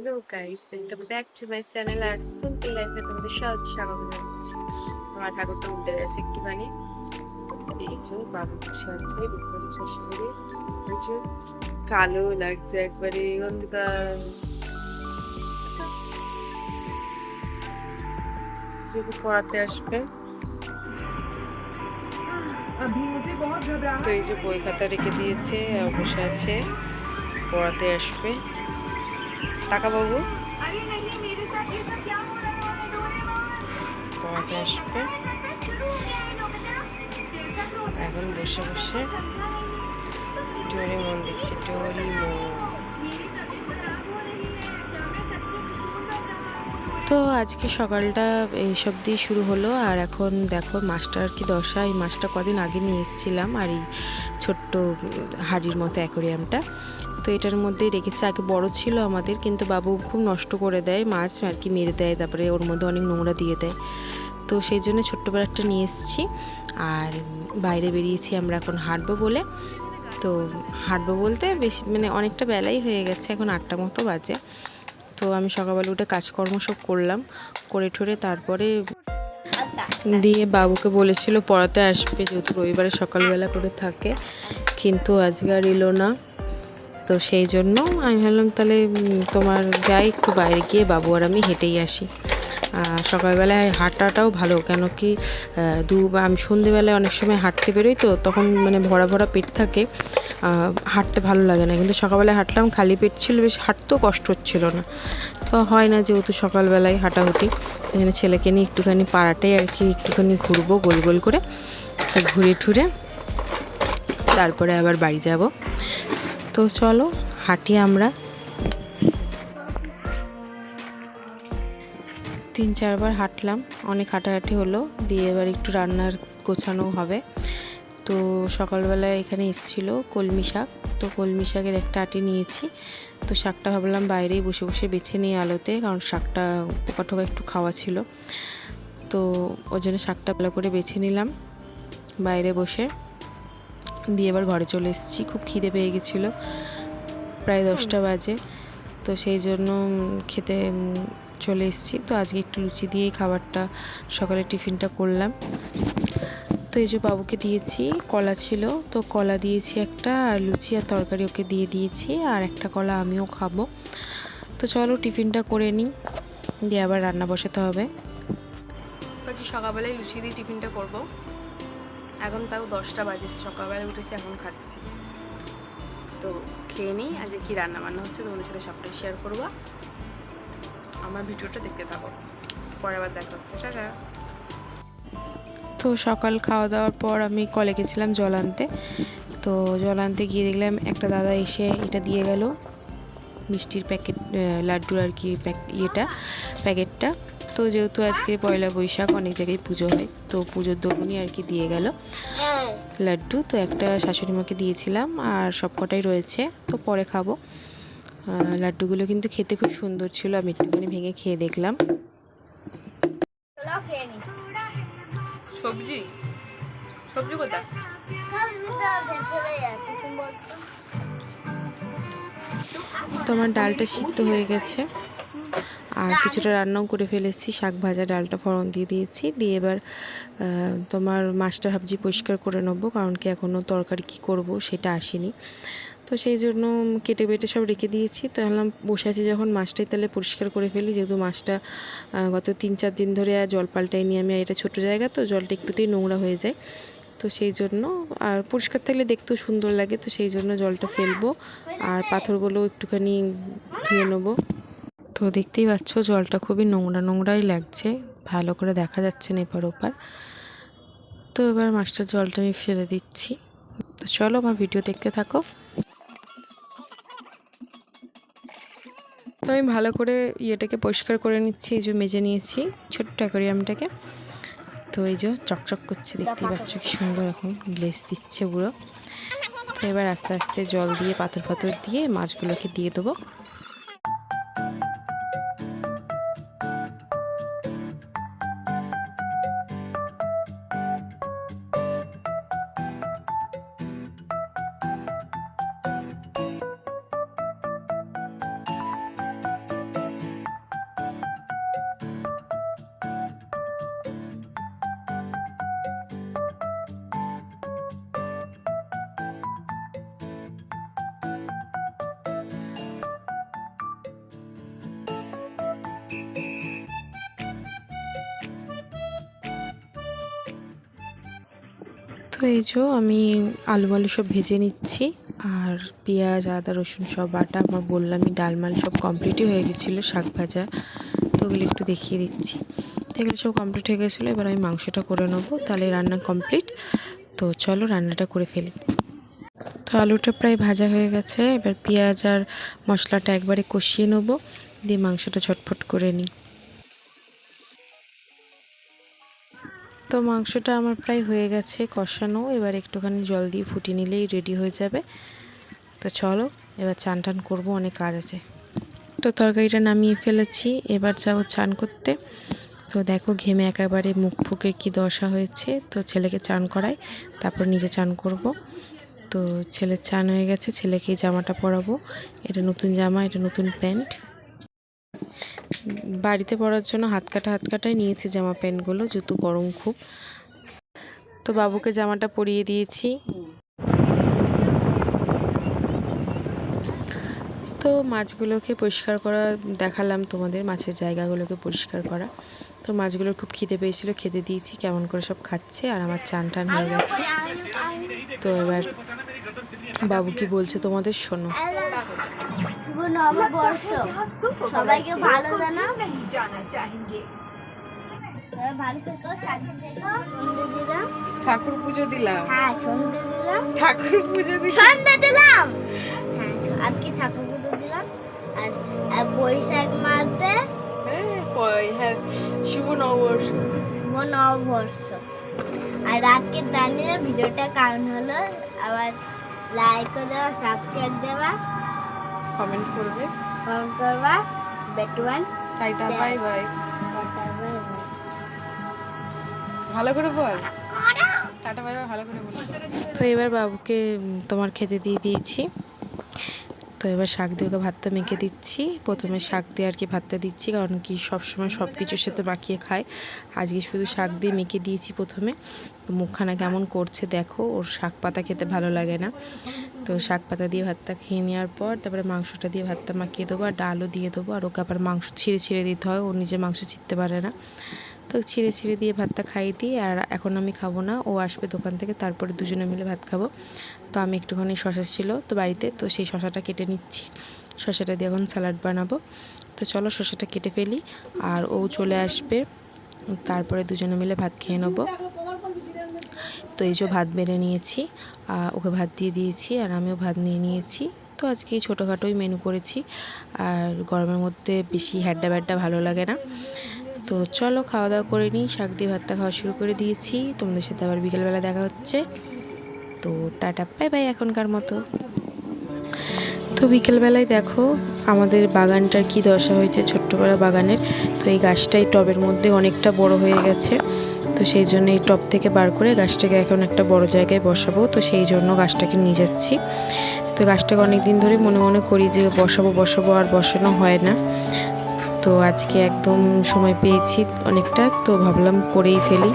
Hello guys, welcome back to my channel R simple লাইফে তোমাদের সব স্বাগত জানাচ্ছি। আমার ঠাকুরটা উল্টে গেছে একটুখানি। এই যে বাবু বসে আছে বিপরীত চশমা করে এই কালো লাগছে একবারে, অন্ধকার। যদি পড়াতে আসবে। তো এই যে বই খাতা রেখে দিয়েছে বসে আছে, পড়াতে আসবে। টাকা পাবো। আসবে। এখন বসে বসে ডোরিমন দেখছি ডোরিমন তো আজকে সকালটা এইসব দিয়ে শুরু হলো আর এখন দেখো মাছটার কি দশা এই মাছটা কদিন আগে নিয়ে এসেছিলাম আর এই ছোট্ট হাড়ির মতো অ্যাকোরিয়ামটা। তো এটার মধ্যেই রেখেছে। আগে বড় ছিল আমাদের, কিন্তু বাবু খুব নষ্ট করে দেয় মাছ আর কি মেরে দেয়, তারপরে ওর মধ্যে অনেক নোংরা দিয়ে দেয়। তো সেই জন্য ছোট্টবেলা একটা নিয়ে এসেছি। আর বাইরে বেরিয়েছি আমরা এখন হাঁটবো বলে। তো হাঁটবো বলতে বেশি মানে অনেকটা বেলাই হয়ে গেছে, এখন আটটা মতো বাজে। তো আমি সকালবেলা উঠে কাজকর্ম সব করলাম, করে ঠরে তারপরে দিয়ে বাবুকে বলেছিল পড়াতে আসবে, যেহেতু রবিবারে সকালবেলা করে থাকে, কিন্তু আজকে আর এলো না। তো সেই জন্য আমি ভাবলাম তাহলে তোমার যাই একটু বাইরে গিয়ে বাবু আর আমি হেঁটেই আসি। সকালবেলায় হাঁটাটাও ভালো কেন কি দু আমি সন্ধেবেলায় অনেক সময় হাঁটতে বেরোই তো, তখন মানে ভরা ভরা পেট থাকে। হাঁটতে ভালো লাগে না, কিন্তু সকালবেলায় হাঁটলাম, খালি পেট ছিল, বেশ হাঁটতেও কষ্ট হচ্ছিল না। তো হয় না যেহেতু সকালবেলায় হাঁটাহুটি এখানে ছেলেকে নিয়ে একটুখানি পাড়াটাই আর কি, একটুখানি ঘুরবো গোল গোল করে ঘুরে ঠুরে তারপরে আবার বাড়ি যাব। তো চলো, হাঁটি আমরা। তিন চারবার হাঁটলাম, অনেক হাঁটাহাঁটি হলো, দিয়ে এবার একটু রান্নার গোছানো হবে। তো সকালবেলা এখানে এসেছিল কলমি শাক, তো কলমি শাকের একটা আটি নিয়েছি। তো শাকটা ভাবলাম বাইরেই বসে বসে বেছে নিই আলোতে, কারণ শাকটা পোকা টোকা একটু খাওয়া ছিল। তো ওই জন্য শাকটা ভালো করে বেছে নিলাম, বাইরে বসে। দিয়ে এবার ঘরে চলে এসেছি। খুব খিদে পেয়ে গেছিল। প্রায় দশটা বাজে। তো সেই জন্য খেতে চলে এসেছি। তো আজকে একটু লুচি দিয়েই খাবারটা সকালে টিফিনটা করলাম। তো এই যে বাবুকে দিয়েছি কলা ছিল। তো কলা দিয়েছি একটা আর লুচি আর তরকারি ওকে দিয়ে দিয়েছি আর একটা কলা আমিও খাব। তো চলো টিফিনটা করে নিই দিয়ে আবার রান্না বসাতে হবে। সকালবেলায় লুচি দিয়ে টিফিনটা করব। এখন তাও দশটা বাজে সকালবেলা উঠেছি, এখন খাচ্ছি। তো খেয়ে নিই আজকে কি রান্না বান্না হচ্ছে তোমাদের সাথে সবটাই শেয়ার করব। আমার ভিডিওটা দেখতে থাকো। পরে আবার দেখা হচ্ছে। তো সকাল খাওয়া দাওয়ার পর আমি কলে গেছিলাম জল আনতে। তো জল আনতে গিয়ে দেখলাম একটা দাদা এসে এটা দিয়ে গেল, মিষ্টির প্যাকেট লাড্ডুর আর কি প্যাক, ইয়েটা, প্যাকেটটা। তো যেহেতু আজকে পয়লা বৈশাখ অনেক জায়গায় পুজো হয় তো পুজোর দোকানই আর কি দিয়ে গেল। লাড্ডু তো একটা শাশুড়ি মাকে দিয়েছিলাম আর সবকটাই রয়েছে তো পরে খাব। লাড্ডুগুলো কিন্তু খেতে খুব সুন্দর ছিল আমি একটুখানি ভেঙে খেয়ে দেখলাম। সবজি? সবজি তো আমার ডালটা সিদ্ধ হয়ে গেছে। আর কিছুটা রান্নাও করে ফেলেছি। শাক ভাজা, ডালটা ফোড়ন দিয়ে দিয়েছি। দিয়ে এবার তোমার মাছটা ভাবছি পরিষ্কার করে নেব, কারণ কি এখনও তরকারি কি করব সেটা আসেনি। তো সেই জন্য কেটে বেটে সব রেখে দিয়েছি। তো ভাবলাম, বসে আছি যখন মাছটাই তাহলে পরিষ্কার করে ফেলি। যেহেতু মাছটা গত তিন চার দিন ধরে জল পাল্টাই নিয়ে আমি এটা ছোটো জায়গা, তো জলটা একটুতেই নোংরা হয়ে যায়। তো সেই জন্য, আর পরিষ্কার থাকলে দেখতেও সুন্দর লাগে, তো সেই জন্য জলটা ফেলব। আর পাথরগুলো একটুখানি ধুয়ে নেব। তো দেখতেই পাচ্ছ জলটা খুবই নোংরা নোংরাই লাগছে। ভালো করে দেখা যাচ্ছে না এপার ওপার। তো এবার মাছটার জলটা আমি ফেলে দিচ্ছি। তো চলো আমার ভিডিও দেখতে থাকো। তো আমি ভালো করে ইয়েটাকে পরিষ্কার করে নিচ্ছি, এই যে মেজে নিয়েছি ছোট্ট অ্যাকোরিয়ামটাকে। তো এই যে চকচক করছে, দেখতেই পাচ্ছ কি সুন্দর এখন গ্লেস দিচ্ছে পুরো। তো এবার আস্তে আস্তে জল দিয়ে, পাথর পাথর দিয়ে মাছগুলোকে দিয়ে দেবো। তো এই যে আমি আলু আলু সব ভেজে নিচ্ছি, আর পেঁয়াজ, আদা, রসুন সব বাটা, আমার বললামই ডাল মাল সব কমপ্লিটই হয়ে গেছিল, শাক ভাজা, তো ওগুলো একটু দেখিয়ে দিচ্ছি। তো এগুলো সব কমপ্লিট হয়ে গেছিল, এবার আমি মাংসটা করে নেব, তাহলে রান্না কমপ্লিট তো চলো রান্নাটা করে ফেলি। তো আলুটা প্রায় ভাজা হয়ে গেছে, এবার পেঁয়াজ আর মশলাটা একবারে কষিয়ে নেব, দিয়ে মাংসটা ঝটফট করে নিই। তো মাংসটা আমার প্রায় হয়ে গেছে কষানো। এবার একটুখানি জল দিয়ে ফুটিয়ে নিলেই রেডি হয়ে যাবে। তো চলো, এবার চান টান করব, অনেক কাজ আছে। তো তরকারিটা নামিয়ে ফেলেছি, এবার যাব চান করতে। তো দেখো ঘেমে একেবারে মুখ ফুকে কি দশা হয়েছে। তো ছেলেকে চান করাই, তারপর নিজে চান করব। তো ছেলের চান হয়ে গেছে ছেলেকে জামাটা পরাবো। এটা নতুন জামা, এটা নতুন প্যান্ট। বাড়িতে পরার জন্য হাত কাটা হাত কাটাই নিয়েছি জামা প্যান্টগুলো যেহেতু গরম খুব। তো বাবুকে জামাটা পরিয়ে দিয়েছি। তো মাছগুলোকে পরিষ্কার করা দেখালাম তোমাদের, মাছের জায়গাগুলোকে পরিষ্কার করা। তো মাছগুলোর খুব খিদে পেয়েছিল, খেতে দিয়েছি, কেমন করে সব খাচ্ছে, আর আমার চান টান হয়ে গেছে। তো এবার বাবু কি বলছে তোমাদের, শোনো। নববর্ষ। সবাইকে ভালো জানা। হ্যাঁ, ঠাকুর পুজো দিলাম। হ্যাঁ ঠাকুর পুজো দিলাম। হ্যাঁ আজকে ঠাকুর পুজো দিলাম? আর বৈশাখ মাসে হ্যাঁ, হ্যাঁ, শুভ নববর্ষ। শুভ নববর্ষ। আর আজকে জানি না ভিডিওটা কারণ হলো আবার লাইক দেওয়া সাবস্ক্রাইব দেওয়া কমেন্ট করবে। কমেন্ট করবা? বেটুয়ান টাইটা বাই বাই ভালো করে বল। টাটা বাই বাই ভালো করে বল। তো এবার বাবুকে তোমার খেতে দিয়ে দিয়েছি। তো এবার শাক দিয়ে ওকে ভাতটা মেখে দিচ্ছি। প্রথমে শাক দিয়ে আর কি ভাতটা দিচ্ছি কারণ কি সবসময় সব কিছুর সাথে মাখিয়ে খায়। আজকে শুধু শাক দিয়ে মেখে দিয়েছি প্রথমে। তো মুখখানা কেমন করছে দেখো ওর শাক পাতা খেতে ভালো লাগে না। তো শাক পাতা দিয়ে ভাতটা খেয়ে নেওয়ার পর, তারপরে মাংসটা দিয়ে ভাতটা মাখিয়ে দেবো আর ডালও দিয়ে দেবো। আর ওকে আবার মাংস ছিঁড়ে ছিঁড়ে দিতে হয় ও নিজে মাংস ছিঁড়তে পারে না। তো ছিঁড়ে ছিঁড়ে দিয়ে ভাতটা খাইয়ে দিই আর এখন আমি খাব না, ও আসবে দোকান থেকে, তারপরে দুজনে মিলে ভাত খাব। তো আমি একটুখানি শশা ছিল তো বাড়িতে, তো সেই শশাটা কেটে নিচ্ছি। শশাটা দিয়ে এখন স্যালাড বানাবো। তো চলো শশাটা কেটে ফেলি আর ও চলে আসবে, তারপরে দুজনে মিলে ভাত খেয়ে নেব। তো এই যে ভাত বেড়ে নিয়েছি ওকে ভাত দিয়ে দিয়েছি আর আমিও ভাত নিয়ে নিয়েছি। তো আজকে এই ছোটোখাটোই মেনু করেছি আর গরমের মধ্যে বেশি হ্যাড্ডা ব্যাড্ডা ভালো লাগে না। তো চলো খাওয়া দাওয়া করে নিই, শাক দিয়ে ভাতটা খাওয়া শুরু করে দিয়েছি। তোমাদের সাথে আবার বিকেলবেলা দেখা হচ্ছে। তো টাটা, বাই বাই এখনকার মতো। তো বিকেলবেলায় দেখো আমাদের বাগানটার কি দশা হয়েছে ছোট্টবেলা বাগানের। তো এই গাছটাই টবের মধ্যে অনেকটা বড় হয়ে গেছে। তো সেই জন্য এই টব থেকে বার করে গাছটাকে এখন একটা বড় জায়গায় বসাবো। তো সেই জন্য গাছটাকে নিয়ে যাচ্ছি। তো গাছটাকে অনেক দিন ধরে মনে মনে করি যে বসাবো বসাবো আর বসানো হয় না। তো আজকে একদম সময় পেয়েছি অনেকটা, তো ভাবলাম করেই ফেলি।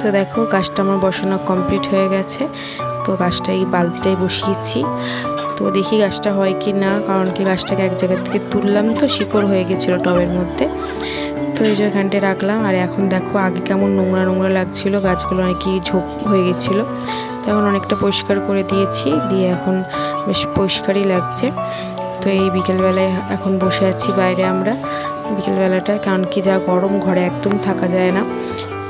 তো দেখো গাছটা আমার বসানো কমপ্লিট হয়ে গেছে। তো গাছটা এই বালতিটাই বসিয়েছি। তো দেখি গাছটা হয় কি না কারণ কি গাছটাকে এক জায়গা থেকে তুললাম তো শিকড় হয়ে গেছিল টবের মধ্যে। তো এই যে এখানটায় রাখলাম, আর এখন দেখো আগে কেমন নোংরা নোংরা লাগছিল, গাছগুলো অনেকই ঝোপ হয়ে গেছিল। তো এখন অনেকটা পরিষ্কার করে দিয়েছি, দিয়ে এখন বেশ পরিষ্কারই লাগছে। তো এই বিকেলবেলায় এখন বসে আছি বাইরে আমরা বিকেলবেলাটা, কারণ কি যা গরম ঘরে একদম থাকা যায় না।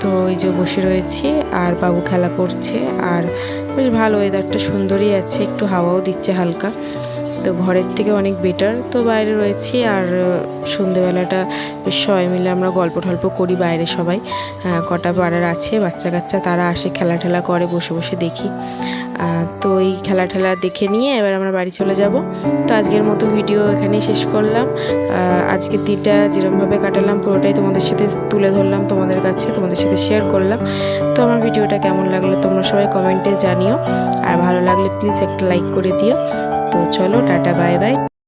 তো এই যে বসে রয়েছি, আর বাবু খেলা করছে, আর বেশ ভালো ওয়েদারটা সুন্দরই আছে, একটু হাওয়াও দিচ্ছে হালকা। তো ঘরের থেকে অনেক বেটার তো বাইরে রয়েছি আর সন্ধেবেলাটা বেশ সবাই মিলে আমরা গল্প টল্প করি বাইরে সবাই। কটা পাড়ার আছে, বাচ্চা কাচ্চা, তারা আসে খেলা ঠেলা করে, বসে বসে দেখি। তো এই খেলা ঠেলা দেখে নিয়ে এবার আমরা বাড়ি চলে যাব। তো আজকের মতো ভিডিও এখানেই শেষ করলাম। আজকের দিনটা যেরমভাবে কাটালাম, পুরোটাই তোমাদের সাথে তুলে ধরলাম, তোমাদের কাছে, তোমাদের সাথে শেয়ার করলাম। তো আমার ভিডিওটা কেমন লাগল তোমরা সবাই কমেন্টে জানিও। আর ভালো লাগলে প্লিজ একটা লাইক করে দিও। তো চলো টাটা বাই বাই।